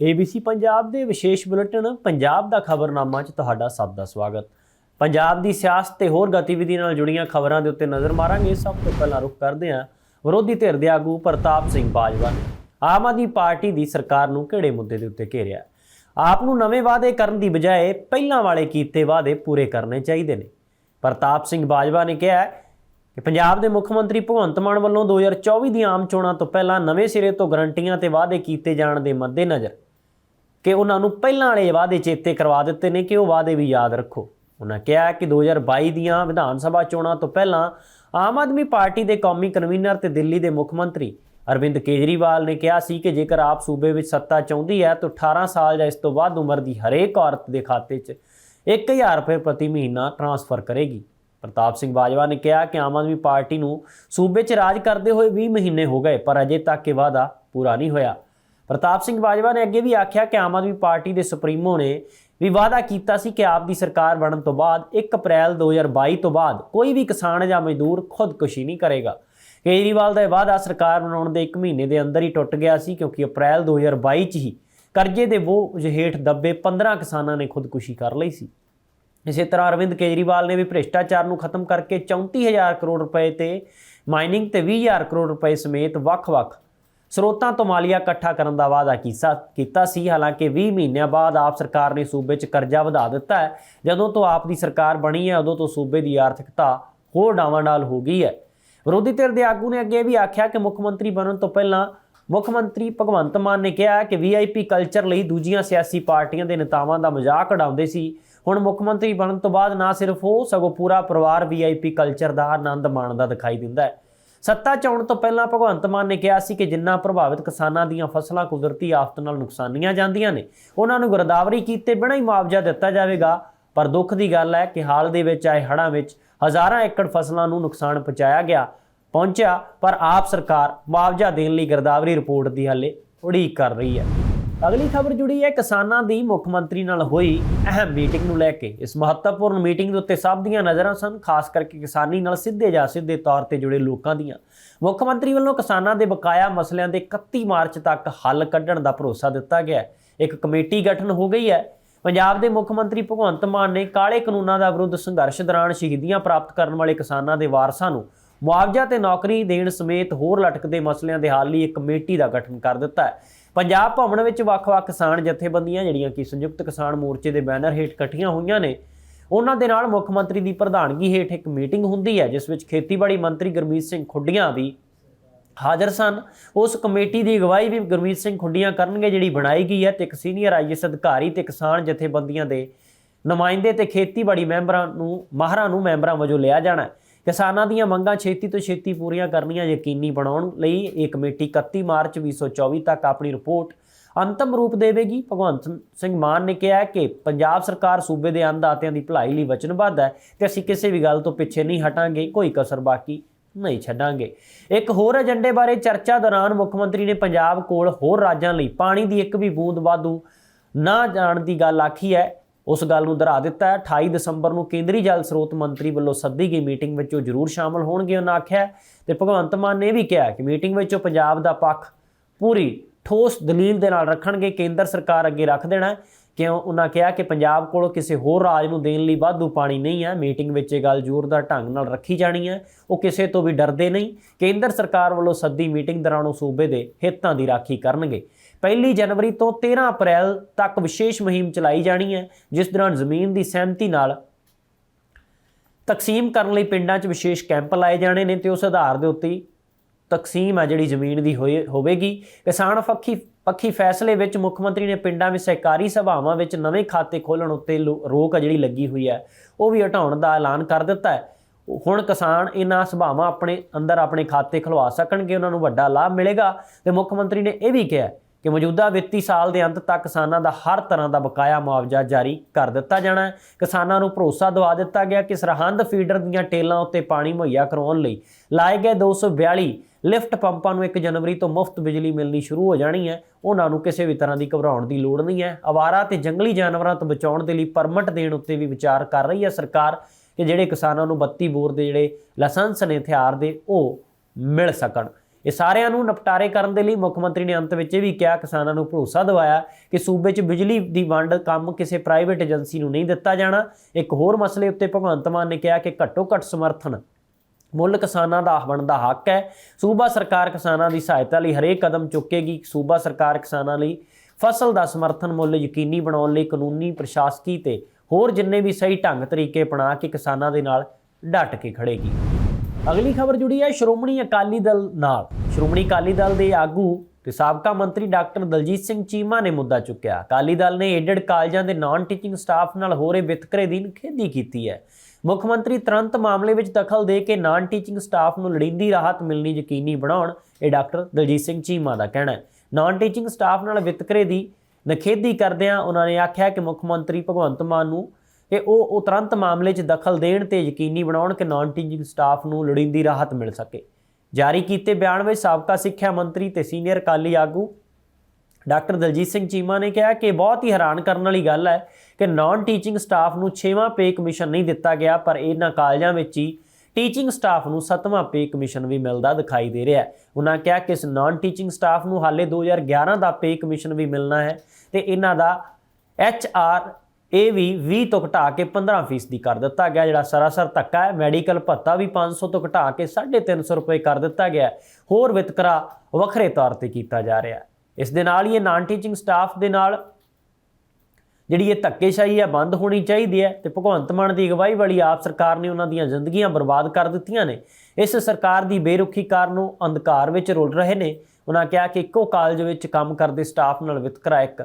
ABC Punjab ਦੇ ਵਿਸ਼ੇਸ਼ bulletin, Punjab ਦਾ ਖਬਰਨਾਮਾ 'ਚ ਤੁਹਾਡਾ ਸਭ ਦਾ ਸਵਾਗਤ। ਪੰਜਾਬ ਦੀ ਸਿਆਸਤ ਤੇ ਹੋਰ ਗਤੀਵਿਧੀ ਨਾਲ ਜੁੜੀਆਂ ਖਬਰਾਂ ਦੇ ਉੱਤੇ ਨਜ਼ਰ ਮਾਰਾਂਗੇ। ਸਭ ਤੋਂ ਪਹਿਲਾਂ ਰੁਕ ਕਰਦੇ ਹਾਂ। ਵਿਰੋਧੀ ਧਿਰ ਦੇ ਆਗੂ ਪ੍ਰਤਾਪ ਸਿੰਘ ਬਾਜਵਾ ਨੇ। ਆਮ ਆਦਮੀ ਪਾਰਟੀ ਦੀ ਸਰਕਾਰ ਨੂੰ ਕਿਹੜੇ ਮੁੱਦੇ ਦੇ ਉੱਤੇ ਘੇਰਿਆ? ਆਪ ਨੂੰ ਨਵੇਂ ਵਾਅਦੇ ਕਰਨ ਦੀ ਬਜਾਏ ਪਹਿਲਾਂ ਵਾਲੇ ਕੀਤੇ ਵਾਅਦੇ ਪੂਰੇ ਕਰਨੇ ਚਾਹੀਦੇ ਨੇ। ਪ੍ਰਤਾਪ ਸਿੰਘ ਬਾਜਵਾ ਨੇ ਕਿਹਾ ਕਿ ਪੰਜਾਬ ਦੇ ਮੁੱਖ ਮੰਤਰੀ ਭਗਵੰਤ ਮਾਨ ਵੱਲੋਂ 2024 ਦੀਆਂ ਆਮ ਚੋਣਾਂ ਤੋਂ ਪਹਿਲਾਂ ਨਵੇਂ ਸਿਰੇ ਤੋਂ ਗਰੰਟੀਆਂ ਤੇ ਵਾਅਦੇ ਕੀਤੇ ਜਾਣ ਦੇ ਮੱਦੇਨਜ਼ਰ ਕਿ ਉਹਨਾਂ ਨੂੰ ਪਹਿਲਾਂ ਵਾਲੇ ਵਾਅਦੇ ਚੇਤੇ ਕਰਵਾ ਦਿੱਤੇ ਨੇ ਕਿ ਉਹ ਵਾਅਦੇ ਵੀ ਯਾਦ ਰੱਖੋ। ਉਹਨਾਂ ਕਿਹਾ ਕਿ 2022 ਦੀਆਂ ਵਿਧਾਨ ਸਭਾ ਚੋਣਾਂ ਤੋਂ ਪਹਿਲਾਂ ਆਮ ਆਦਮੀ ਪਾਰਟੀ ਦੇ ਕੌਮੀ ਕਨਵੀਨਰ ਤੇ ਦਿੱਲੀ ਦੇ ਮੁੱਖ ਮੰਤਰੀ ਅਰਵਿੰਦ ਕੇਜਰੀਵਾਲ ਨੇ ਕਿਹਾ ਸੀ ਕਿ ਜੇਕਰ ਆਪ ਸੂਬੇ ਵਿੱਚ ਸੱਤਾ ਚਾਹੁੰਦੀ ਹੈ ਤਾਂ 18 ਸਾਲ ਜਾਂ ਇਸ ਤੋਂ ਵੱਧ ਉਮਰ ਦੀ ਹਰੇਕ ਔਰਤ ਦੇ ਖਾਤੇ 'ਚ 1000 ਰੁਪਏ ਪ੍ਰਤੀ ਮਹੀਨਾ ਟਰਾਂਸਫਰ ਕਰੇਗੀ। ਪ੍ਰਤਾਪ ਸਿੰਘ ਬਾਜਵਾ ਨੇ ਕਿਹਾ ਕਿ ਆਮ ਆਦਮੀ ਪਾਰਟੀ ਨੂੰ ਸੂਬੇ 'ਚ ਰਾਜ ਕਰਦੇ ਹੋਏ 20 ਮਹੀਨੇ ਹੋ ਗਏ, ਪਰ ਅਜੇ ਤੱਕ ਇਹ ਵਾਅਦਾ ਪੂਰਾ ਨਹੀਂ ਹੋਇਆ। ਪ੍ਰਤਾਪ ਸਿੰਘ ਬਾਜਵਾ ਨੇ ਅੱਗੇ ਵੀ ਆਖਿਆ ਕਿ ਆਮ ਆਦਮੀ ਪਾਰਟੀ ਦੇ ਸੁਪਰੀਮੋ ਨੇ ਵੀ ਵਾਅਦਾ ਕੀਤਾ ਸੀ ਕਿ ਆਪ ਦੀ ਸਰਕਾਰ ਬਣਨ ਤੋਂ ਬਾਅਦ 1 ਅਪ੍ਰੈਲ 2022 ਤੋਂ ਬਾਅਦ ਕੋਈ ਵੀ ਕਿਸਾਨ ਜਾਂ ਮਜ਼ਦੂਰ ਖੁਦਕੁਸ਼ੀ ਨਹੀਂ ਕਰੇਗਾ। ਕੇਜਰੀਵਾਲ ਦਾ ਇਹ ਵਾਅਦਾ ਸਰਕਾਰ ਬਣਾਉਣ ਦੇ 1 ਮਹੀਨੇ ਦੇ ਅੰਦਰ ਹੀ ਟੁੱਟ ਗਿਆ ਸੀ ਕਿਉਂਕਿ ਅਪ੍ਰੈਲ 2022 ਚ ਹੀ ਕਰਜ਼ੇ ਦੇ ਬੋਝ ਹੇਠ ਦੱਬੇ 15 ਕਿਸਾਨਾਂ ਨੇ ਖੁਦਕੁਸ਼ੀ ਕਰ ਲਈ ਸੀ। ਇਸੇ ਤਰ੍ਹਾਂ ਅਰਵਿੰਦ ਕੇਜਰੀਵਾਲ ਨੇ ਵੀ ਭ੍ਰਿਸ਼ਟਾਚਾਰ ਨੂੰ ਖਤਮ ਕਰਕੇ 34000 ਕਰੋੜ ਰੁਪਏ ਤੇ ਮਾਈਨਿੰਗ ਤੇ 20000 ਕਰੋੜ ਰੁਪਏ ਸਮੇਤ ਵੱਖ-ਵੱਖ ਸਰੋਤਾਂ ਤੋਂ ਮਾਲੀਆ ਇਕੱਠਾ ਕਰਨ ਦਾ ਵਾਅਦਾ ਕੀਤਾ ਸੀ। ਹਾਲਾਂਕਿ 20 ਮਹੀਨਿਆਂ ਬਾਅਦ ਆਪ ਸਰਕਾਰ ਨੇ ਸੂਬੇ 'ਚ ਕਰਜ਼ਾ ਵਧਾ ਦਿੱਤਾ ਹੈ। ਜਦੋਂ ਤੋਂ ਆਪ ਦੀ ਸਰਕਾਰ ਬਣੀ ਹੈ, ਉਦੋਂ ਤੋਂ ਸੂਬੇ ਦੀ ਆਰਥਿਕਤਾ ਹੋਰ ਡਾਵਾਂਡਾਲ ਹੋ ਗਈ ਹੈ। ਵਿਰੋਧੀ ਧਿਰ ਦੇ ਆਗੂ ਨੇ ਅੱਗੇ ਵੀ ਆਖਿਆ ਕਿ ਮੁੱਖ ਮੰਤਰੀ ਬਣਨ ਤੋਂ ਪਹਿਲਾਂ ਮੁੱਖ ਮੰਤਰੀ ਭਗਵੰਤ ਮਾਨ ਨੇ ਕਿਹਾ ਕਿ ਵੀਆਈਪੀ ਕਲਚਰ ਲਈ ਦੂਜੀਆਂ ਸਿਆਸੀ ਪਾਰਟੀਆਂ ਦੇ ਨੇਤਾਵਾਂ ਦਾ ਮਜ਼ਾਕ ਉਡਾਉਂਦੇ ਸੀ। ਹੁਣ ਮੁੱਖ ਮੰਤਰੀ ਬਣਨ ਤੋਂ ਬਾਅਦ ਨਾ ਸਿਰਫ ਉਹ, ਸਗੋਂ ਪੂਰਾ ਪਰਿਵਾਰ ਵੀਆਈਪੀ ਕਲਚਰ ਦਾ ਆਨੰਦ ਮਾਣਦਾ ਦਿਖਾਈ ਦਿੰਦਾ ਹੈ। ਸੱਤਾ 'ਚ ਆਉਣ ਤੋਂ ਪਹਿਲਾਂ ਭਗਵੰਤ ਮਾਨ ਨੇ ਕਿਹਾ ਸੀ ਕਿ ਜਿੰਨਾ ਪ੍ਰਭਾਵਿਤ ਕਿਸਾਨਾਂ ਦੀਆਂ ਫਸਲਾਂ ਕੁਦਰਤੀ ਆਫਤ ਨਾਲ ਨੁਕਸਾਨੀਆਂ ਜਾਂਦੀਆਂ ਨੇ, ਉਹਨਾਂ ਨੂੰ ਗਰਦਾਵਰੀ ਕੀਤੇ ਬਿਨਾਂ ਹੀ ਮੁਆਵਜ਼ਾ ਦਿੱਤਾ ਜਾਵੇਗਾ। ਪਰ ਦੁੱਖ ਦੀ ਗੱਲ ਹੈ ਕਿ ਹਾਲ ਦੇ ਵਿੱਚ ਆਏ ਹੜ੍ਹਾਂ ਵਿੱਚ ਹਜ਼ਾਰਾਂ ਏਕੜ ਫਸਲਾਂ ਨੂੰ ਨੁਕਸਾਨ ਪਹੁੰਚਾਇਆ ਗਿਆ, ਪਹੁੰਚਿਆ, ਪਰ ਆਪ ਸਰਕਾਰ ਮੁਆਵਜ਼ਾ ਦੇਣ ਲਈ ਗਰਦਾਵਰੀ ਰਿਪੋਰਟ ਦੀ ਹਾਲੇ ਉਡੀਕ ਕਰ ਰਹੀ ਹੈ। ਅਗਲੀ ਖਬਰ ਜੁੜੀ ਹੈ ਕਿਸਾਨਾਂ ਦੀ ਮੁੱਖ ਮੰਤਰੀ ਨਾਲ ਹੋਈ ਅਹਿਮ ਮੀਟਿੰਗ ਨੂੰ ਲੈ ਕੇ। ਇਸ ਮਹੱਤਵਪੂਰਨ ਮੀਟਿੰਗ ਦੇ ਉੱਤੇ ਸਭ ਦੀਆਂ ਨਜ਼ਰਾਂ ਸਨ, ਖਾਸ ਕਰਕੇ ਕਿਸਾਨੀ ਨਾਲ ਸਿੱਧੇ ਜਾਂ ਸਿੱਧੇ ਤੌਰ ਤੇ ਜੁੜੇ ਲੋਕਾਂ ਦੀਆਂ। ਮੁੱਖ ਮੰਤਰੀ ਵੱਲੋਂ ਕਿਸਾਨਾਂ ਦੇ ਬਕਾਇਆ ਮਸਲਿਆਂ ਦੇ 31 ਮਾਰਚ ਤੱਕ ਹੱਲ ਕੱਢਣ ਦਾ ਭਰੋਸਾ ਦਿੱਤਾ ਗਿਆ ਇੱਕ ਕਮੇਟੀ ਗਠਨ ਹੋ ਗਈ ਹੈ। ਪੰਜਾਬ ਦੇ ਮੁੱਖ ਮੰਤਰੀ ਭਗਵੰਤ ਮਾਨ ਨੇ ਕਾਲੇ ਕਾਨੂੰਨਾਂ ਦਾ ਵਿਰੁੱਧ ਸੰਘਰਸ਼ ਦੌਰਾਨ ਸ਼ਹੀਦੀਆਂ ਪ੍ਰਾਪਤ ਕਰਨ ਵਾਲੇ ਕਿਸਾਨਾਂ ਦੇ ਵਾਰਸਾਂ ਨੂੰ ਮੁਆਵਜ਼ਾ ਤੇ ਨੌਕਰੀ ਦੇਣ ਸਮੇਤ ਹੋਰ ਲਟਕਦੇ ਮਸਲਿਆਂ ਦੇ ਹੱਲ ਲਈ ਇੱਕ ਕਮੇਟੀ ਦਾ ਗਠਨ ਕਰ ਦਿੱਤਾ ਹੈ। ਪੰਜਾਬ ਭਵਨ ਵਿੱਚ ਵੱਖ-ਵੱਖ ਕਿਸਾਨ ਜਥੇਬੰਦੀਆਂ, ਜਿਹੜੀਆਂ ਕਿ ਸੰਯੁਕਤ ਕਿਸਾਨ ਮੋਰਚੇ ਦੇ ਬੈਨਰ ਹੇਠ ਇਕੱਠੀਆਂ ਹੋਈਆਂ ਨੇ, ਉਹਨਾਂ ਦੇ ਨਾਲ ਮੁੱਖ ਮੰਤਰੀ ਦੀ ਪ੍ਰਧਾਨਗੀ ਹੇਠ ਇੱਕ ਮੀਟਿੰਗ ਹੁੰਦੀ ਹੈ, ਜਿਸ ਵਿੱਚ ਖੇਤੀਬਾੜੀ ਮੰਤਰੀ ਗੁਰਮੀਤ ਸਿੰਘ ਖੁੱਡੀਆਂ ਵੀ ਹਾਜ਼ਰ ਸਨ। ਉਸ ਕਮੇਟੀ ਦੀ ਅਗਵਾਈ ਵੀ ਗੁਰਮੀਤ ਸਿੰਘ ਖੁੱਡੀਆਂ ਕਰਨਗੇ, ਜਿਹੜੀ ਬਣਾਈ ਗਈ ਹੈ ਤੇ ਇੱਕ ਸੀਨੀਅਰ ਆਈਐਸ ਅਧਿਕਾਰੀ ਤੇ ਕਿਸਾਨ ਜਥੇਬੰਦੀਆਂ ਦੇ ਨੁਮਾਇੰਦੇ ਤੇ ਖੇਤੀਬਾੜੀ ਮੈਂਬਰਾਂ ਨੂੰ, ਮਾਹਰਾਂ ਨੂੰ ਮੈਂਬਰਾਂ ਵਜੋਂ ਲਿਆ ਜਾਣਾ ਹੈ। ਕਿਸਾਨਾਂ ਦੀਆਂ ਮੰਗਾਂ ਛੇਤੀ ਤੋਂ ਛੇਤੀ ਪੂਰੀਆਂ ਕਰਨੀਆਂ ਯਕੀਨੀ ਬਣਾਉਣ ਲਈ ਇਹ ਕਮੇਟੀ 31 ਮਾਰਚ 2024 ਤੱਕ ਆਪਣੀ ਰਿਪੋਰਟ ਅੰਤਮ ਰੂਪ ਦੇਵੇਗੀ। ਭਗਵੰਤ ਸਿੰਘ ਮਾਨ ਨੇ ਕਿਹਾ ਕਿ ਪੰਜਾਬ ਸਰਕਾਰ ਸੂਬੇ ਦੇ ਅੰਨਦਾਤਿਆਂ ਦੀ ਭਲਾਈ ਲਈ ਵਚਨਬੱਧ ਹੈ ਤੇ ਅਸੀਂ ਕਿਸੇ ਵੀ ਗੱਲ ਤੋਂ ਪਿੱਛੇ ਨਹੀਂ ਹਟਾਂਗੇ, ਕੋਈ ਕਸਰ ਬਾਕੀ ਨਹੀਂ ਛੱਡਾਂਗੇ। ਇੱਕ ਹੋਰ ਏਜੰਡੇ ਬਾਰੇ ਚਰਚਾ ਦੌਰਾਨ ਮੁੱਖ ਮੰਤਰੀ ਨੇ ਪੰਜਾਬ ਕੋਲ ਹੋਰ ਰਾਜਾਂ ਲਈ ਪਾਣੀ ਦੀ ਇੱਕ ਵੀ ਬੂੰਦ ਵਾਧੂ ਨਾ ਜਾਣ ਦੀ ਗੱਲ ਆਖੀ ਹੈ। ਉਸ ਗੱਲ ਨੂੰ ਦੁਹਰਾ ਦਿੱਤਾ ਹੈ। 28 ਦਸੰਬਰ ਨੂੰ ਕੇਂਦਰੀ ਜਲ ਸਰੋਤ ਮੰਤਰੀ ਵੱਲੋਂ ਸੱਦੀ ਗਈ ਮੀਟਿੰਗ ਵਿੱਚ ਉਹ ਜ਼ਰੂਰ ਸ਼ਾਮਲ ਹੋਣਗੇ, ਉਹਨਾਂ ਆਖਿਆ ਤੇ ਭਗਵੰਤ ਮਾਨ ਨੇ ਇਹ ਵੀ ਕਿਹਾ ਕਿ ਮੀਟਿੰਗ ਵਿੱਚ ਉਹ ਪੰਜਾਬ ਦਾ ਪੱਖ ਪੂਰੀ ਠੋਸ ਦਲੀਲ ਦੇ ਨਾਲ ਰੱਖਣਗੇ, ਕੇਂਦਰ ਸਰਕਾਰ ਅੱਗੇ ਰੱਖ ਦੇਣਾ ਕਿਉਂ? ਉਹਨਾਂ ਕਿਹਾ ਕਿ ਪੰਜਾਬ ਕੋਲੋਂ ਕਿਸੇ ਹੋਰ ਰਾਜ ਨੂੰ ਦੇਣ ਲਈ ਵਾਧੂ ਪਾਣੀ ਨਹੀਂ ਹੈ। ਮੀਟਿੰਗ ਵਿੱਚ ਇਹ ਗੱਲ ਜ਼ੋਰਦਾਰ ਢੰਗ ਨਾਲ ਰੱਖੀ ਜਾਣੀ ਹੈ। ਉਹ ਕਿਸੇ ਤੋਂ ਵੀ ਡਰਦੇ ਨਹੀਂ। ਕੇਂਦਰ ਸਰਕਾਰ ਵੱਲੋਂ ਸੱਦੀ ਮੀਟਿੰਗ ਦੌਰਾਨ ਉਹ ਸੂਬੇ ਦੇ ਹਿੱਤਾਂ ਦੀ ਰਾਖੀ ਕਰਨਗੇ। ਪਹਿਲੀ ਜਨਵਰੀ ਤੋਂ 13 ਅਪ੍ਰੈਲ ਤੱਕ ਵਿਸ਼ੇਸ਼ ਮੁਹਿੰਮ ਚਲਾਈ ਜਾਣੀ ਹੈ, ਜਿਸ ਦੌਰਾਨ ਜ਼ਮੀਨ ਦੀ ਸਹਿਮਤੀ ਨਾਲ ਤਕਸੀਮ ਕਰਨ ਲਈ ਪਿੰਡਾਂ 'ਚ ਵਿਸ਼ੇਸ਼ ਕੈਂਪ ਲਾਏ ਜਾਣੇ ਨੇ ਤੇ ਉਸ ਆਧਾਰ ਦੇ ਉੱਤੇ ਤਕਸੀਮ ਆ ਜਿਹੜੀ ਜ਼ਮੀਨ ਦੀ ਹੋਏ- ਹੋਵੇਗੀ। ਕਿਸਾਨ ਪੱਖੀ ਪੱਖੀ ਫੈਸਲੇ ਵਿੱਚ ਮੁੱਖ ਮੰਤਰੀ ਨੇ ਪਿੰਡਾਂ ਵਿੱਚ ਸਹਿਕਾਰੀ ਸਭਾਵਾਂ ਵਿੱਚ ਨਵੇਂ ਖਾਤੇ ਖੋਲ੍ਹਣ ਉੱਤੇ ਲੋ- ਰੋਕ ਆ ਜਿਹੜੀ ਲੱਗੀ ਹੋਈ ਹੈ, ਉਹ ਵੀ ਹਟਾਉਣ ਦਾ ਐਲਾਨ ਕਰ ਦਿੱਤਾ ਹੈ। ਹੁਣ ਕਿਸਾਨ ਇਹਨਾਂ ਸਭਾਵਾਂ ਆਪਣੇ, ਅੰਦਰ ਆਪਣੇ ਖਾਤੇ ਖੁਲਵਾ ਸਕਣਗੇ, ਉਹਨਾਂ ਨੂੰ ਵੱਡਾ ਲਾਭ ਮਿਲੇਗਾ। ਤੇ ਮੁੱਖ ਮੰਤਰੀ ਨੇ ਇਹ ਵੀ ਕਿਹਾ ਕਿ ਮੌਜੂਦਾ ਵਿੱਤੀ ਸਾਲ ਦੇ ਅੰਤ ਤੱਕ ਕਿਸਾਨਾਂ ਦਾ ਹਰ ਤਰ੍ਹਾਂ ਦਾ ਬਕਾਇਆ ਮੁਆਵਜ਼ਾ ਜਾਰੀ ਕਰ ਦਿੱਤਾ ਜਾਣਾ ਹੈ। ਕਿਸਾਨਾਂ ਨੂੰ ਭਰੋਸਾ ਦਵਾ ਦਿੱਤਾ ਗਿਆ ਕਿ ਸਰਹੰਦ ਫੀਡਰ ਦੀਆਂ ਟੇਲਾਂ ਉੱਤੇ ਪਾਣੀ ਮੁਹੱਈਆ ਕਰਵਾਉਣ ਲਈ ਲਾਏ ਗਏ 242 ਲਿਫਟ ਪੰਪਾਂ ਨੂੰ 1 ਜਨਵਰੀ ਤੋਂ ਮੁਫਤ ਬਿਜਲੀ ਮਿਲਣੀ ਸ਼ੁਰੂ ਹੋ ਜਾਣੀ ਹੈ। ਉਹਨਾਂ ਨੂੰ ਕਿਸੇ ਵੀ ਤਰ੍ਹਾਂ ਦੀ ਘਬਰਾਉਣ ਦੀ ਲੋੜ ਨਹੀਂ ਹੈ। ਆਵਾਰਾ ਤੇ ਜੰਗਲੀ ਜਾਨਵਰਾਂ ਤੋਂ ਬਚਾਉਣ ਦੇ ਲਈ ਪਰਮਿਟ ਦੇਣ ਉੱਤੇ ਵੀ ਵਿਚਾਰ ਕਰ ਰਹੀ ਹੈ ਸਰਕਾਰ ਕਿ ਜਿਹੜੇ ਕਿਸਾਨਾਂ ਨੂੰ 32 ਬੋਰ ਦੇ ਜਿਹੜੇ ਲਾਇਸੈਂਸ ਨੇ ਹਥਿਆਰ ਦੇ ਉਹ ਮਿਲ ਸਕਣ। ਇਹ ਸਾਰਿਆਂ ਨੂੰ ਨਿਪਟਾਰੇ ਕਰਨ ਦੇ ਲਈ ਮੁੱਖ ਮੰਤਰੀ ਨੇ ਅੰਤ ਵਿੱਚ ਇਹ ਵੀ ਕਿਹਾ, ਕਿਸਾਨਾਂ ਨੂੰ ਭਰੋਸਾ ਦਿਵਾਇਆ ਕਿ ਸੂਬੇ 'ਚ ਬਿਜਲੀ ਦੀ ਵੰਡ ਕੰਮ ਕਿਸੇ ਪ੍ਰਾਈਵੇਟ ਏਜੰਸੀ ਨੂੰ ਨਹੀਂ ਦਿੱਤਾ ਜਾਣਾ। ਇੱਕ ਹੋਰ ਮਸਲੇ ਉੱਤੇ ਭਗਵੰਤ ਮਾਨ ਨੇ ਕਿਹਾ ਕਿ ਘੱਟੋ ਘੱਟ ਸਮਰਥਨ ਮੁੱਲ ਕਿਸਾਨਾਂ ਦਾ ਬਣਦਾ ਹੱਕ ਹੈ। ਸੂਬਾ ਸਰਕਾਰ ਕਿਸਾਨਾਂ ਦੀ ਸਹਾਇਤਾ ਲਈ ਹਰੇਕ ਕਦਮ ਚੁੱਕੇਗੀ। ਸੂਬਾ ਸਰਕਾਰ ਕਿਸਾਨਾਂ ਲਈ ਫਸਲ ਦਾ ਸਮਰਥਨ ਮੁੱਲ ਯਕੀਨੀ ਬਣਾਉਣ ਲਈ ਕਾਨੂੰਨੀ, ਪ੍ਰਸ਼ਾਸਕੀ ਤੇ ਹੋਰ ਜਿੰਨੇ ਵੀ ਸਹੀ ਢੰਗ ਤਰੀਕੇ ਅਪਣਾ ਕੇ ਕਿਸਾਨਾਂ ਦੇ ਨਾਲ ਡਟ ਕੇ ਖੜੇਗੀ ਅਗਲੀ ਖਬਰ ਜੁੜੀ ਹੈ ਸ਼੍ਰੋਮਣੀ ਅਕਾਲੀ ਦਲ ਨਾਲ। ਸ਼੍ਰੋਮਣੀ ਅਕਾਲੀ ਦਲ ਦੇ ਆਗੂ ਤੇ ਸਾਬਕਾ ਮੰਤਰੀ ਡਾਕਟਰ ਦਲਜੀਤ ਸਿੰਘ ਚੀਮਾ ਨੇ ਮੁੱਦਾ ਚੁੱਕਿਆ। ਅਕਾਲੀ ਦਲ ਨੇ ਏਡਡ ਕਾਲਜਾਂ ਦੇ ਨਾਨ ਟੀਚਿੰਗ ਸਟਾਫ ਨਾਲ ਹੋ ਰਹੇ ਵਿਤਕਰੇ ਦੀ ਨਿਖੇਧੀ ਕੀਤੀ ਹੈ। ਮੁੱਖ ਮੰਤਰੀ ਤੁਰੰਤ ਮਾਮਲੇ ਵਿੱਚ ਦਖਲ ਦੇ ਕੇ ਨਾਨ ਟੀਚਿੰਗ ਸਟਾਫ ਨੂੰ ਲੋੜੀਂਦੀ ਰਾਹਤ ਮਿਲਣੀ ਯਕੀਨੀ ਬਣਾਉਣ, ਇਹ ਡਾਕਟਰ ਦਲਜੀਤ ਸਿੰਘ ਚੀਮਾ ਦਾ ਕਹਿਣਾ ਹੈ। ਨਾਨ ਟੀਚਿੰਗ ਸਟਾਫ ਨਾਲ ਵਿਤਕਰੇ ਦੀ ਨਿਖੇਧੀ ਕਰਦਿਆਂ ਉਹਨਾਂ ਨੇ ਆਖਿਆ ਕਿ ਮੁੱਖ ਮੰਤਰੀ ਭਗਵੰਤ ਮਾਨ ਨੂੰ ਕਿ ਉਹ ਉਹ ਤੁਰੰਤ ਮਾਮਲੇ 'ਚ ਦਖਲ ਦੇਣ ਤੇ ਯਕੀਨੀ ਬਣਾਉਣ ਕਿ ਨਾਨ ਟੀਚਿੰਗ ਸਟਾਫ ਨੂੰ ਲੋੜੀਂਦੀ ਰਾਹਤ ਮਿਲ ਸਕੇ। ਜਾਰੀ ਕੀਤੇ ਬਿਆਨ ਵਿੱਚ ਸਾਬਕਾ ਸਿੱਖਿਆ ਮੰਤਰੀ ਤੇ ਸੀਨੀਅਰ ਅਕਾਲੀ ਆਗੂ ਡਾਕਟਰ ਦਲਜੀਤ ਸਿੰਘ ਚੀਮਾ ਨੇ ਕਿਹਾ ਕਿ ਬਹੁਤ ਹੀ ਹੈਰਾਨ ਕਰਨ ਵਾਲੀ ਗੱਲ ਹੈ ਕਿ ਨਾਨ ਟੀਚਿੰਗ ਸਟਾਫ ਨੂੰ 6ਵਾਂ ਪੇ ਕਮਿਸ਼ਨ ਨਹੀਂ ਦਿੱਤਾ ਗਿਆ, ਪਰ ਇਹਨਾਂ ਕਾਲਜਾਂ ਵਿੱਚ ਹੀ ਟੀਚਿੰਗ ਸਟਾਫ ਨੂੰ 7ਵਾਂ ਪੇ ਕਮਿਸ਼ਨ ਵੀ ਮਿਲਦਾ ਦਿਖਾਈ ਦੇ ਰਿਹਾ ਹੈ। ਉਹਨਾਂ ਕਿਹਾ ਕਿ ਇਸ ਨਾਨ ਟੀਚਿੰਗ ਸਟਾਫ ਨੂੰ ਹਾਲੇ 2011 ਦਾ ਪੇ ਕਮਿਸ਼ਨ ਵੀ ਮਿਲਣਾ ਹੈ ਤੇ ਇਹਨਾਂ ਦਾ ਐਚ ਆਰ ਇਹ ਵੀ 20 ਤੋਂ ਘਟਾ ਕੇ 15% ਦੀ ਕਰ ਦਿੱਤਾ ਗਿਆ, ਜਿਹੜਾ ਸਰਾਸਰ ਧੱਕਾ ਹੈ। ਮੈਡੀਕਲ ਭੱਤਾ ਵੀ 500 ਤੋਂ ਘਟਾ ਕੇ 350 ਰੁਪਏ ਕਰ ਦਿੱਤਾ ਗਿਆ ਹੋਰ ਵਿਤਕਰਾ ਵੱਖਰੇ ਤੌਰ ਤੇ ਕੀਤਾ ਜਾ ਰਿਹਾ ਹੈ। ਇਸ ਦੇ ਨਾਲ ਹੀ ਇਹ ਨਾਨ ਟੀਚਿੰਗ ਸਟਾਫ ਦੇ ਨਾਲ ਜਿਹੜੀ ਇਹ ਧੱਕੇਸ਼ਾਹੀ ਹੈ, ਬੰਦ ਹੋਣੀ ਚਾਹੀਦੀ ਹੈ ਤੇ ਭਗਵੰਤ ਮਾਨ ਦੀ ਅਗਵਾਈ ਵਾਲੀ ਆਪ ਸਰਕਾਰ ਨੇ ਉਹਨਾਂ ਦੀਆਂ ਜ਼ਿੰਦਗੀਆਂ ਬਰਬਾਦ ਕਰ ਦਿੱਤੀਆਂ ਨੇ। ਇਸ ਸਰਕਾਰ ਦੀ ਬੇਰੁਖੀ ਕਾਰਨ ਉਹ ਅੰਧਕਾਰ ਵਿੱਚ ਰੁਲ ਰਹੇ ਨੇ। ਉਹਨਾਂ ਕਿਹਾ ਕਿ ਇੱਕੋ ਕਾਲਜ ਵਿੱਚ ਕੰਮ ਕਰਦੇ ਸਟਾਫ ਨਾਲ ਵਿਤਕਰਾ ਇੱਕ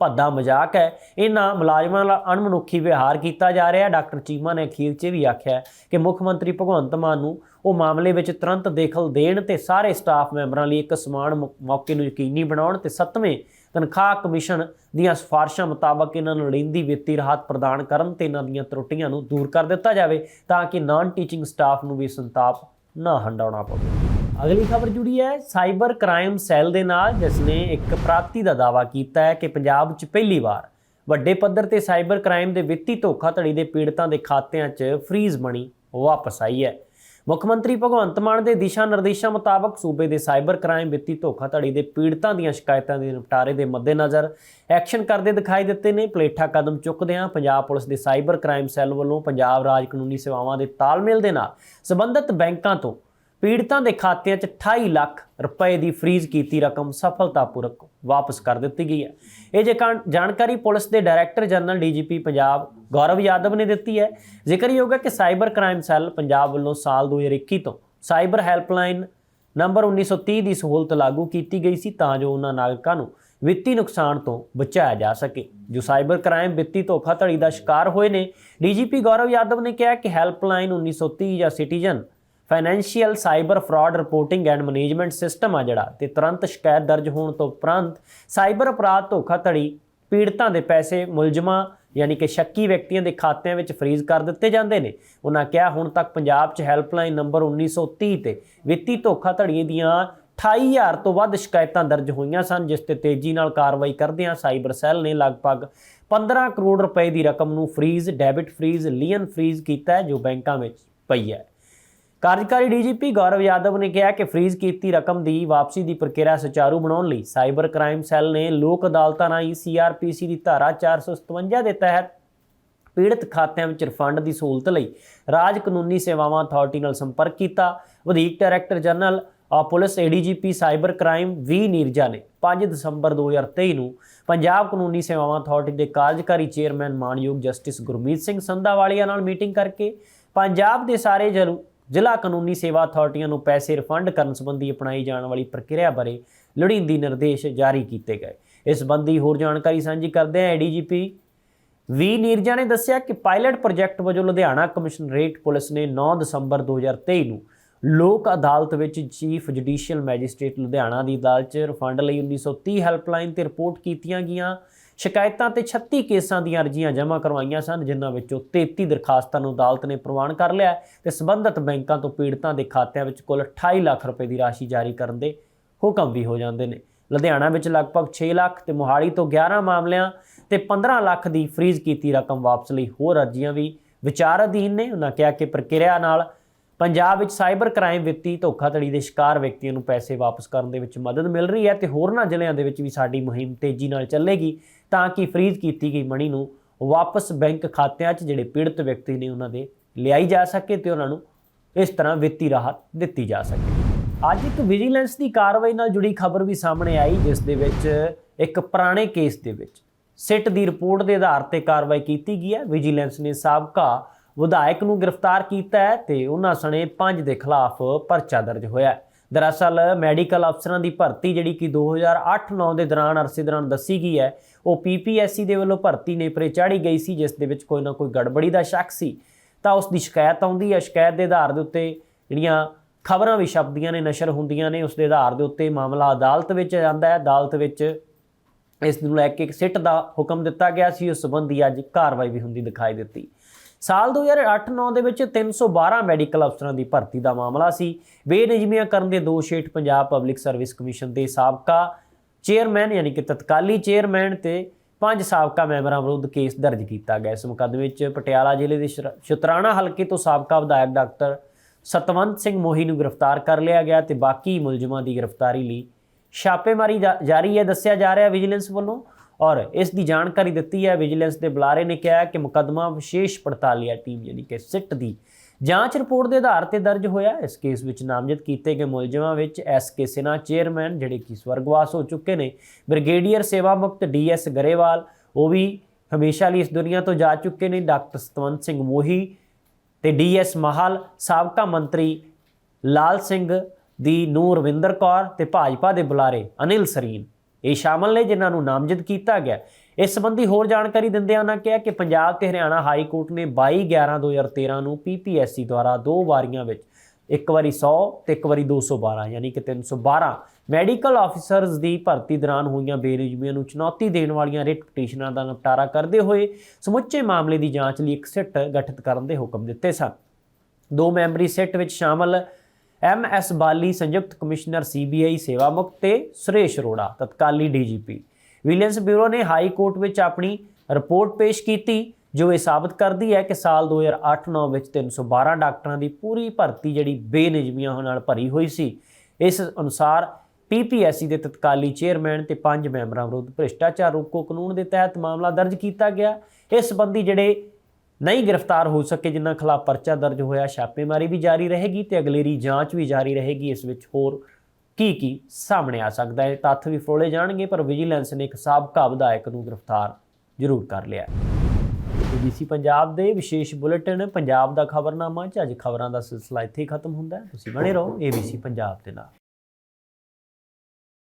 ਭੱਦਾ ਮਜ਼ਾਕ ਹੈ। ਇਹਨਾਂ ਮੁਲਾਜ਼ਮਾਂ ਨਾਲ ਅਣਮਨੁੱਖੀ ਵਿਵਹਾਰ ਕੀਤਾ ਜਾ ਰਿਹਾ ਹੈ। ਡਾਕਟਰ ਚੀਮਾ ਨੇ ਅਖੀਰ 'ਚ ਇਹ ਵੀ ਆਖਿਆ ਕਿ ਮੁੱਖ ਮੰਤਰੀ ਭਗਵੰਤ ਮਾਨ ਨੂੰ ਉਹ ਮਾਮਲੇ ਵਿੱਚ ਤੁਰੰਤ ਦਖਲ ਦੇਣ ਤੇ ਸਾਰੇ ਸਟਾਫ ਮੈਂਬਰਾਂ ਲਈ ਇੱਕ ਸਮਾਨ ਮੌਕੇ ਨੂੰ ਯਕੀਨੀ ਬਣਾਉਣ ਤੇ ਸੱਤਵੇਂ ਤਨਖਾਹ ਕਮਿਸ਼ਨ ਦੀਆਂ ਸਿਫਾਰਸ਼ਾਂ ਮੁਤਾਬਕ ਇਹਨਾਂ ਨੂੰ ਲੋੜੀਂਦੀ ਵਿੱਤੀ ਰਾਹਤ ਪ੍ਰਦਾਨ ਕਰਨ ਤੇ ਇਹਨਾਂ ਦੀਆਂ ਤਰੁੱਟੀਆਂ ਨੂੰ ਦੂਰ ਕਰ ਦਿੱਤਾ ਜਾਵੇ ਤਾਂ ਕਿ ਨਾਨ ਟੀਚਿੰਗ ਸਟਾਫ ਨੂੰ ਵੀ ਸੰਤਾਪ ਨਾ ਹੰਡਾਉਣਾ ਪਵੇ। ਅਗਲੀ ਖਬਰ ਜੁੜੀ ਹੈ, ਸਾਈਬਰ ਕ੍ਰਾਈਮ ਸੈੱਲ ਦੇ ਨਾਲ ਜਿਸ ਨੇ ਇੱਕ ਪ੍ਰਾਪਤੀ ਦਾ ਦਾਅਵਾ ਕੀਤਾ ਹੈ ਕਿ ਪੰਜਾਬ 'ਚ ਪਹਿਲੀ ਵਾਰ ਵੱਡੇ ਪੱਧਰ ਤੇ ਸਾਈਬਰ ਕ੍ਰਾਈਮ ਦੇ ਵਿੱਤੀ ਧੋਖਾਧੜੀ ਦੇ ਪੀੜਤਾਂ ਦੇ ਖਾਤਿਆਂ 'ਚ ਫ੍ਰੀਜ਼ ਮਨੀ ਵਾਪਸ ਆਈ ਹੈ। ਮੁੱਖ ਮੰਤਰੀ ਭਗਵੰਤ ਮਾਨ ਦੇ ਦਿਸ਼ਾ ਨਿਰਦੇਸ਼ਾਂ ਮੁਤਾਬਕ ਸੂਬੇ ਦੇ ਸਾਈਬਰ ਕ੍ਰਾਈਮ ਵਿੱਤੀ ਧੋਖਾਧੜੀ ਦੇ ਪੀੜਤਾਂ ਦੀਆਂ ਸ਼ਿਕਾਇਤਾਂ ਦੇ ਨਿਪਟਾਰੇ ਦੇ ਮੱਦੇਨਜ਼ਰ ਐਕਸ਼ਨ ਕਰਦੇ ਦਿਖਾਈ ਦਿੱਤੇ ਨੇ। ਪਲੇਠਾ ਕਦਮ ਚੁੱਕਦਿਆਂ ਪੰਜਾਬ ਪੁਲਿਸ ਦੇ ਸਾਈਬਰ ਕ੍ਰਾਈਮ ਸੈੱਲ ਵੱਲੋਂ ਪੰਜਾਬ ਰਾਜ ਕਾਨੂੰਨੀ ਸੇਵਾਵਾਂ ਦੇ ਤਾਲਮੇਲ ਦੇ ਨਾਲ ਸੰਬੰਧਿਤ ਬੈਂਕਾਂ ਤੋਂ ਪੀੜਤਾਂ ਦੇ ਖਾਤਿਆਂ 'ਚ 28 ਲੱਖ ਰੁਪਏ ਦੀ ਫ੍ਰੀਜ਼ ਕੀਤੀ ਰਕਮ ਸਫਲਤਾਪੂਰਵਕ ਵਾਪਸ ਕਰ ਦਿੱਤੀ ਗਈ ਹੈ। ਇਹ ਜੇ ਕਾਨ- ਜਾਣਕਾਰੀ ਪੁਲਿਸ ਦੇ director general DGP Punjab Gaurav Yadav ਨੇ ਦਿੱਤੀ ਹੈ। ਜ਼ਿਕਰਯੋਗ ਹੈ ਕਿ ਸਾਈਬਰ ਕ੍ਰਾਈਮ ਸੈੱਲ ਪੰਜਾਬ ਵੱਲੋਂ ਸਾਲ 2021 ਤੋਂ ਸਾਈਬਰ ਹੈਲਪਲਾਈਨ ਨੰਬਰ 1930 ਦੀ ਸਹੂਲਤ ਲਾਗੂ ਕੀਤੀ ਗਈ ਸੀ ਤਾਂ ਜੋ ਉਹਨਾਂ ਨਾਗਰਿਕਾਂ ਨੂੰ ਵਿੱਤੀ ਨੁਕਸਾਨ ਤੋਂ ਬਚਾਇਆ ਜਾ ਸਕੇ। ਜੋ ਸਾਈਬਰ ਕ੍ਰਾਈਮ ਵਿੱਤੀ ਧੋਖਾਧੜੀ ਦਾ ਸ਼ਿਕਾਰ ਹੋਏ ਨੇ, ਡੀਜੀਪੀ ਗੌਰਵ ਯਾਦਵ ਨੇ ਕਿਹਾ ਕਿ ਹੈਲਪਲਾਈਨ 1930 ਜਾਂ citizen financial cyber fraud reporting and management system ਆ ਜਿਹੜਾ, ਤੇ ਤੁਰੰਤ ਸ਼ਿਕਾਇਤ ਦਰਜ ਹੋਣ ਤੋਂ ਉਪਰੰਤ ਸਾਈਬਰ ਅਪਰਾਧ, ਧੋਖਾਧੜੀ, ਪੀੜਤਾਂ ਦੇ ਪੈਸੇ ਮੁਲਜ਼ਮਾਂ, ਯਾਨੀ ਕਿ ਸ਼ੱਕੀ ਵਿਅਕਤੀਆਂ ਦੇ ਖਾਤਿਆਂ ਵਿੱਚ ਫ੍ਰੀਜ਼ ਕਰ ਦਿੱਤੇ ਜਾਂਦੇ ਨੇ। ਉਹਨਾਂ ਕਿਹਾ, ਹੁਣ ਤੱਕ ਪੰਜਾਬ 'ਚ ਹੈਲਪਲਾਈਨ ਨੰਬਰ 1930 ਤੇ ਵਿੱਤੀ ਧੋਖਾਧੜੀ ਦੀਆਂ 28000 ਤੋਂ ਵੱਧ ਸ਼ਿਕਾਇਤਾਂ ਦਰਜ ਹੋਈਆਂ ਸਨ, ਜਿਸ ਤੇ ਤੇਜ਼ੀ ਨਾਲ ਕਾਰਵਾਈ ਕਰਦਿਆਂ ਸਾਈਬਰ ਸੈੱਲ ਨੇ ਲਗਭਗ 15 ਕਰੋੜ ਰੁਪਏ ਦੀ ਰਕਮ ਨੂੰ freeze, debit freeze, lien freeze ਕੀਤਾ ਹੈ, ਜੋ ਬੈਂਕਾਂ ਵਿੱਚ ਪਈ ਹੈ। ਕਾਰਜਕਾਰੀ ਡੀਜੀਪੀ ਗੌਰਵ ਯਾਦਵ ਨੇ ਕਿਹਾ ਕਿ ਫ੍ਰੀਜ਼ ਕੀਤੀ ਰਕਮ ਦੀ ਵਾਪਸੀ ਦੀ ਪ੍ਰਕਿਰਿਆ ਸੁਚਾਰੂ ਬਣਾਉਣ ਲਈ ਸਾਈਬਰ ਕ੍ਰਾਈਮ ਸੈੱਲ ਨੇ ਲੋਕ ਅਦਾਲਤਾਂ ਰਾਹੀਂ ਸੀਆਰਪੀਸੀ ਦੀ ਧਾਰਾ 457 ਦੇ ਤਹਿਤ ਪੀੜਤ ਖਾਤਿਆਂ ਵਿੱਚ ਰਿਫੰਡ ਦੀ ਸਹੂਲਤ ਲਈ ਰਾਜ ਕਾਨੂੰਨੀ ਸੇਵਾਵਾਂ ਅਥਾਰਟੀ ਨਾਲ ਸੰਪਰਕ ਕੀਤਾ। ਵਧੀਕ ਡਾਇਰੈਕਟਰ ਜਨਰਲ ਆ police ADGP cyber crime V Neerja ਨੇ 5 ਦਸੰਬਰ 2023 ਨੂੰ ਪੰਜਾਬ ਕਾਨੂੰਨੀ ਸੇਵਾਵਾਂ ਅਥਾਰਟੀ ਦੇ ਕਾਰਜਕਾਰੀ ਚੇਅਰਮੈਨ ਮਾਨਯੋਗ ਜਸਟਿਸ ਗੁਰਮੀਤ ਸਿੰਘ ਸੰਧਾਵਾਲੀਆ ਨਾਲ ਮੀਟਿੰਗ ਕਰਕੇ ਪੰਜਾਬ ਦੇ ਸਾਰੇ ਜਲ- ਜ਼ਿਲ੍ਹਾ ਕਾਨੂੰਨੀ ਸੇਵਾ ਅਥਾਰਟੀਆਂ ਨੂੰ ਪੈਸੇ ਰਿਫੰਡ ਕਰਨ ਸੰਬੰਧੀ ਅਪਣਾਈ ਜਾਣ ਵਾਲੀ ਪ੍ਰਕਿਰਿਆ ਬਾਰੇ ਲੋੜੀਂਦੀ ਨਿਰਦੇਸ਼ ਜਾਰੀ ਕੀਤੇ ਗਏ। ਇਸ ਸੰਬੰਧੀ ਹੋਰ ਜਾਣਕਾਰੀ ਸਾਂਝੀ ਕਰਦੇ ਹਾਂ ਏਡੀਜੀਪੀ ਵੀ ਨੀਰਜਾ ਨੇ ਦੱਸਿਆ ਕਿ ਪਾਇਲਟ ਪ੍ਰੋਜੈਕਟ ਵਜੋਂ ਲੁਧਿਆਣਾ ਕਮਿਸ਼ਨਰੇਟ ਪੁਲਿਸ ਨੇ 9 ਦਸੰਬਰ 2023 ਨੂੰ ਲੋਕ ਅਦਾਲਤ ਵਿੱਚ ਚੀਫ ਜੁਡੀਸ਼ੀਅਲ ਮੈਜਿਸਟ੍ਰੇਟ ਲੁਧਿਆਣਾ ਦੀ ਅਦਾਲਤ 'ਚ ਰਿਫੰਡ ਲਈ 1930 ਹੈਲਪਲਾਈਨ ਤੇ ਰਿਪੋਰਟ ਕੀਤੀਆਂ ਗਈਆਂ। ਸ਼ਿਕਾਇਤਾਂ ਤੇ 36 ਕੇਸਾਂ ਦੀਆਂ ਅਰਜ਼ੀਆਂ ਜਮ੍ਹਾਂ ਕਰਵਾਈਆਂ ਸਨ, ਜਿਨ੍ਹਾਂ ਵਿੱਚੋਂ 33 ਦਰਖਾਸਤਾਂ ਨੂੰ ਅਦਾਲਤ ਨੇ ਪ੍ਰਵਾਨ ਕਰ ਲਿਆ ਹੈ ਤੇ ਸਬੰਧਤ ਬੈਂਕਾਂ ਤੋਂ ਪੀੜਤਾਂ ਦੇ ਖਾਤਿਆਂ ਵਿੱਚ ਕੁੱਲ 28 ਲੱਖ ਰੁਪਏ ਦੀ ਰਾਸ਼ੀ ਜਾਰੀ ਕਰਨ ਦੇ ਹੁਕਮ ਵੀ ਹੋ ਜਾਂਦੇ ਨੇ। ਲੁਧਿਆਣਾ ਵਿੱਚ ਲਗਭਗ 6 ਲੱਖ ਤੇ ਮੋਹਾਲੀ ਤੋਂ 11 ਮਾਮਲਿਆਂ ਤੇ 15 ਲੱਖ ਦੀ ਫ੍ਰੀਜ਼ ਕੀਤੀ ਰਕਮ ਵਾਪਸ ਲਈ ਹੋਰ ਅਰਜ਼ੀਆਂ ਵੀ ਵਿਚਾਰ ਅਧੀਨ ਨੇ। ਉਹਨਾਂ ਕਿਹਾ ਕਿ ਪ੍ਰਕਿਰਿਆ ਨਾਲ ਪੰਜਾਬ ਵਿੱਚ ਸਾਈਬਰ ਕ੍ਰਾਈਮ ਵਿੱਤੀ ਧੋਖਾਧੜੀ ਦੇ ਸ਼ਿਕਾਰ ਵਿਅਕਤੀਆਂ ਨੂੰ ਪੈਸੇ ਵਾਪਸ ਕਰਨ ਦੇ ਵਿੱਚ ਮਦਦ ਮਿਲ ਰਹੀ ਹੈ ਤੇ ਹੋਰਨਾਂ ਜ਼ਿਲ੍ਹਿਆਂ ਦੇ ਵਿੱਚ ਵੀ ਸਾਡੀ ਮੁਹਿੰਮ ਤੇਜ਼ੀ ਨਾਲ ਚੱਲੇਗੀ। ਤਾਂ ਕਿ ਫਰੀਜ਼ ਕੀਤੀ ਗਈ ਮਣੀ ਨੂੰ ਵਾਪਸ ਬੈਂਕ ਖਾਤਿਆਂ 'ਚ ਜਿਹੜੇ ਪੀੜਤ ਵਿਅਕਤੀ ਨੇ ਉਹਨਾਂ ਦੇ ਲਿਆਈ ਜਾ ਸਕੇ ਤੇ ਉਹਨਾਂ ਨੂੰ ਇਸ ਤਰ੍ਹਾਂ ਵਿੱਤੀ ਰਾਹਤ ਦਿੱਤੀ ਜਾ ਸਕੇ। ਅੱਜ ਇੱਕ ਵਿਜੀਲੈਂਸ ਦੀ ਕਾਰਵਾਈ ਨਾਲ ਜੁੜੀ ਖਬਰ ਵੀ ਸਾਹਮਣੇ ਆਈ, ਜਿਸ ਦੇ ਵਿੱਚ ਇੱਕ ਪੁਰਾਣੇ ਕੇਸ ਦੇ ਵਿੱਚ ਸਿੱਟ ਦੀ ਰਿਪੋਰਟ ਦੇ ਆਧਾਰ ਤੇ ਕਾਰਵਾਈ ਕੀਤੀ ਗਈ ਹੈ। ਵਿਜੀਲੈਂਸ ਨੇ ਸਾਬਕਾ ਵਿਧਾਇਕ ਨੂੰ ਗ੍ਰਿਫਤਾਰ ਕੀਤਾ ਹੈ ਤੇ ਉਹਨਾਂ ਸਣੇ ਪੰਜ ਦੇ ਖਿਲਾਫ ਪਰਚਾ ਦਰਜ ਹੋਇਆ ਹੈ। ਦਰਅਸਲ ਮੈਡੀਕਲ ਅਫਸਰਾਂ ਦੀ ਭਰਤੀ ਜਿਹੜੀ ਕਿ 2008-9 ਦੇ ਦੌਰਾਨ ਅਰਸੇ ਦੌਰਾਨ ਦੱਸੀ ਗਈ ਹੈ ਉਹ ਪੀਪੀਐਸਸੀ ਦੇ ਵੱਲੋਂ ਭਰਤੀ ਨੇਪਰੇ ਚਾੜੀ ਗਈ ਸੀ, ਜਿਸ ਦੇ ਵਿੱਚ ਕੋਈ ਨਾ ਕੋਈ ਗੜਬੜੀ ਦਾ ਸ਼ੱਕ ਸੀ। ਤਾਂ ਉਸ ਦੀ ਸ਼ਿਕਾਇਤ ਆਉਂਦੀ ਹੈ। ਸ਼ਿਕਾਇਤ ਦੇ ਆਧਾਰ ਦੇ ਉੱਤੇ ਜਿਹੜੀਆਂ ਖਬਰਾਂ ਵੀ ਛਪਦੀਆਂ ਨੇ, ਨਸ਼ਰ ਹੁੰਦੀਆਂ ਨੇ, ਉਸ ਦੇ ਆਧਾਰ ਦੇ ਉੱਤੇ ਮਾਮਲਾ ਅਦਾਲਤ ਵਿੱਚ ਜਾਂਦਾ ਹੈ। ਅਦਾਲਤ ਵਿੱਚ ਇਸ ਨੂੰ ਲੈ ਕੇ ਇੱਕ ਸਿੱਟ ਦਾ ਹੁਕਮ ਦਿੱਤਾ ਗਿਆ ਸੀ। ਉਸ ਸੰਬੰਧੀ ਅੱਜ ਕਾਰਵਾਈ ਵੀ ਹੁੰਦੀ ਦਿਖਾਈ ਦਿੱਤੀ। ਸਾਲ 2008-9 ਦੇ ਵਿੱਚ 312 ਮੈਡੀਕਲ ਅਫਸਰਾਂ ਦੀ ਭਰਤੀ ਦਾ ਮਾਮਲਾ ਸੀ। ਬੇਨਿਯਮੀਆਂ ਕਰਨ ਦੇ ਦੋਸ਼ ਹੇਠ ਪੰਜਾਬ ਪਬਲਿਕ ਸਰਵਿਸ ਕਮਿਸ਼ਨ ਦੇ ਸਾਬਕਾ ਚੇਅਰਮੈਨ ਯਾਨੀ ਕਿ ਤਤਕਾਲੀ ਚੇਅਰਮੈਨ ਤੇ ਪੰਜ ਸਾਬਕਾ ਮੈਂਬਰਾਂ ਵਿਰੁੱਧ ਕੇਸ ਦਰਜ ਕੀਤਾ ਗਿਆ। ਇਸ ਮੁਕੱਦਮੇ ਵਿੱਚ ਪਟਿਆਲਾ ਜ਼ਿਲ੍ਹੇ ਦੇ ਸ਼ਤਰਾਣਾ ਹਲਕੇ ਤੋਂ ਸਾਬਕਾ ਵਿਧਾਇਕ ਡਾਕਟਰ ਸਤਵੰਤ ਸਿੰਘ ਮੋਹੀ ਨੂੰ ਗ੍ਰਿਫਤਾਰ ਕਰ ਲਿਆ ਗਿਆ ਤੇ ਬਾਕੀ ਮੁਲਜ਼ਮਾਂ ਦੀ ਗ੍ਰਿਫਤਾਰੀ ਲਈ ਛਾਪੇਮਾਰੀ ਜਾ- ਜਾਰੀ ਹੈ। ਦੱਸਿਆ ਜਾ ਰਿਹਾ ਵਿਜੀਲੈਂਸ ਵੱਲੋਂ ਔਰ ਇਸ ਦੀ ਜਾਣਕਾਰੀ ਦਿੱਤੀ ਹੈ, ਵਿਜੀਲੈਂਸ ਦੇ ਬੁਲਾਰੇ ਨੇ ਕਿਹਾ ਕਿ ਮੁਕੱਦਮਾ ਵਿਸ਼ੇਸ਼ ਪੜਤਾਲੀਆ ਟੀਮ ਯਾਨੀ ਕਿ ਸਿੱਟ ਦੀ ਜਾਂਚ ਰਿਪੋਰਟ ਦੇ ਆਧਾਰ ਤੇ ਦਰਜ ਹੋਇਆ ਇਸ ਕੇਸ ਵਿੱਚ ਨਾਮਜ਼ਦ ਕੀਤੇ ਗਏ ਮੁਲਜ਼ਮਾਂ ਵਿੱਚ ਐਸ ਕੇ ਸਿਨਾ ਚੇਅਰਮੈਨ, ਜਿਹੜੇ ਕਿ ਸਵਰਗਵਾਸ ਹੋ ਚੁੱਕੇ ਨੇ, ਬ੍ਰਿਗੇਡੀਅਰ ਸੇਵਾ ਮੁਕਤ ਡੀ ਡੀਐਸ ਗਰੇਵਾਲ, ਉਹ ਵੀ ਹਮੇਸ਼ਾ ਲਈ ਇਸ ਦੁਨੀਆ ਤੋਂ ਜਾ ਚੁੱਕੇ ਨੇ। ਡਾਕਟਰ ਸਤਵੰਤ ਸਿੰਘ ਮੋਹੀ ਤੇ ਡੀਐਸ ਮਹਾਲ, ਸਾਬਕਾ ਮੰਤਰੀ ਲਾਲ ਸਿੰਘ ਦੀ ਨੂਰ ਰਵਿੰਦਰ ਕੌਰ ਤੇ ਭਾਜਪਾ ਦੇ ਬੁਲਾਰੇ ਅਨਿਲ ਸਰੀਨ। ਇਹ ਸ਼ਾਮਲ ਨੇ, ਜਿਨ੍ਹਾਂ ਨੂੰ ਨਾਮਜ਼ਦ ਕੀਤਾ ਗਿਆ। ਇਸ ਸੰਬੰਧੀ ਹੋਰ ਜਾਣਕਾਰੀ ਦਿੰਦਿਆਂ ਉਹਨਾਂ ਕਿਹਾ ਕਿ ਪੰਜਾਬ ਤੇ ਹਰਿਆਣਾ ਹਾਈ ਕੋਰਟ ਨੇ 22 11 2013 ਨੂੰ ਪੀਪੀਐਸਸੀ ਦੁਆਰਾ ਦੋ ਵਾਰੀਆਂ ਵਿੱਚ ਇੱਕ ਵਾਰੀ 100 ਤੇ ਇੱਕ ਵਾਰੀ 212 ਯਾਨੀ ਕਿ 312 ਮੈਡੀਕਲ ਆਫੀਸਰਸ ਦੀ ਭਰਤੀ ਦੌਰਾਨ ਹੋਈਆਂ ਬੇਰੁਜ਼ਗਾਰੀਆਂ ਨੂੰ ਚੁਣੌਤੀ ਦੇਣ ਵਾਲੀਆਂ ਰਿਟ ਪਟੀਸ਼ਨਾਂ ਦਾ ਨਿਪਟਾਰਾ ਕਰਦੇ ਹੋਏ ਸਮੁੱਚੇ ਮਾਮਲੇ ਦੀ ਜਾਂਚ ਲਈ ਇੱਕ ਸਿੱਟ ਗਠਿਤ ਕਰਨ ਦੇ ਹੁਕਮ ਦਿੱਤੇ ਸਨ। ਦੋ ਮੈਂਬਰੀ ਸਿੱਟ ਵਿੱਚ ਸ਼ਾਮਲ ਐਮ ਐਸ ਬਾਲੀ ਸੰਯੁਕਤ ਕਮਿਸ਼ਨਰ ਸੀਬੀਆਈ ਸੇਵਾ ਮੁਕਤ ਤੇ ਸੁਰੇਸ਼ ਅਰੋੜਾ, ਤਤਕਾਲੀ ਡੀਜੀਪੀ ਵਿਜੀਲੈਂਸ ਬਿਊਰੋ ਨੇ ਹਾਈ ਕੋਰਟ ਵਿੱਚ ਆਪਣੀ ਰਿਪੋਰਟ ਪੇਸ਼ ਕੀਤੀ, ਜੋ ਇਹ ਸਾਬਤ ਕਰਦੀ ਹੈ ਕਿ ਸਾਲ 2008-9 ਵਿੱਚ 312 ਡਾਕਟਰਾਂ ਦੀ ਪੂਰੀ ਭਰਤੀ ਜਿਹੜੀ ਬੇਨਿਯਮੀਆਂ ਨਾਲ ਭਰੀ ਹੋਈ ਸੀ। ਇਸ ਅਨੁਸਾਰ ਪੀਪੀਐਸਸੀ ਦੇ ਤਤਕਾਲੀ ਚੇਅਰਮੈਨ ਤੇ ਪੰਜ ਮੈਂਬਰਾਂ ਵਿਰੁੱਧ ਭ੍ਰਿਸ਼ਟਾਚਾਰ ਰੋਕੋ ਕਾਨੂੰਨ ਦੇ ਤਹਿਤ ਮਾਮਲਾ ਦਰਜ ਕੀਤਾ ਗਿਆ। ਇਸ ਸੰਬੰਧੀ ਜਿਹੜੇ ਨਹੀਂ ਗ੍ਰਿਫਤਾਰ ਹੋ ਸਕੇ, ਜਿਨ੍ਹਾਂ ਖਿਲਾਫ ਪਰਚਾ ਦਰਜ ਹੋਇਆ, ਛਾਪੇਮਾਰੀ ਵੀ ਜਾਰੀ ਰਹੇਗੀ ਤੇ ਅਗਲੇਰੀ ਜਾਂਚ ਵੀ ਜਾਰੀ ਰਹੇਗੀ, ਇਸ ਵਿੱਚ ਹੋਰ ਕੀ ਕੀ ਸਾਹਮਣੇ ਆ ਸਕਦਾ ਹੈ। ਤੱਥ ਵੀ ਫਰੋਲੇ ਜਾਣਗੇ, ਪਰ ਵਿਜੀਲੈਂਸ ਨੇ ਇੱਕ ਸਾਬਕਾ ਵਿਧਾਇਕ ਨੂੰ ਗ੍ਰਿਫਤਾਰ ਜ਼ਰੂਰ ਕਰ ਲਿਆ ਏਬੀਸੀ ਪੰਜਾਬ ਦੇ ਵਿਸ਼ੇਸ਼ ਬੁਲੇਟਿਨ, ਪੰਜਾਬ ਦਾ ਖਬਰਨਾਮਾ ਚ ਅੱਜ ਖਬਰਾਂ ਦਾ ਸਿਲਸਿਲਾ ਇੱਥੇ ਹੀ ਖਤਮ ਹੁੰਦਾ ਤੁਸੀਂ ਬਣੇ ਰਹੋ ਏਬੀਸੀ ਪੰਜਾਬ ਦੇ ਨਾਲ।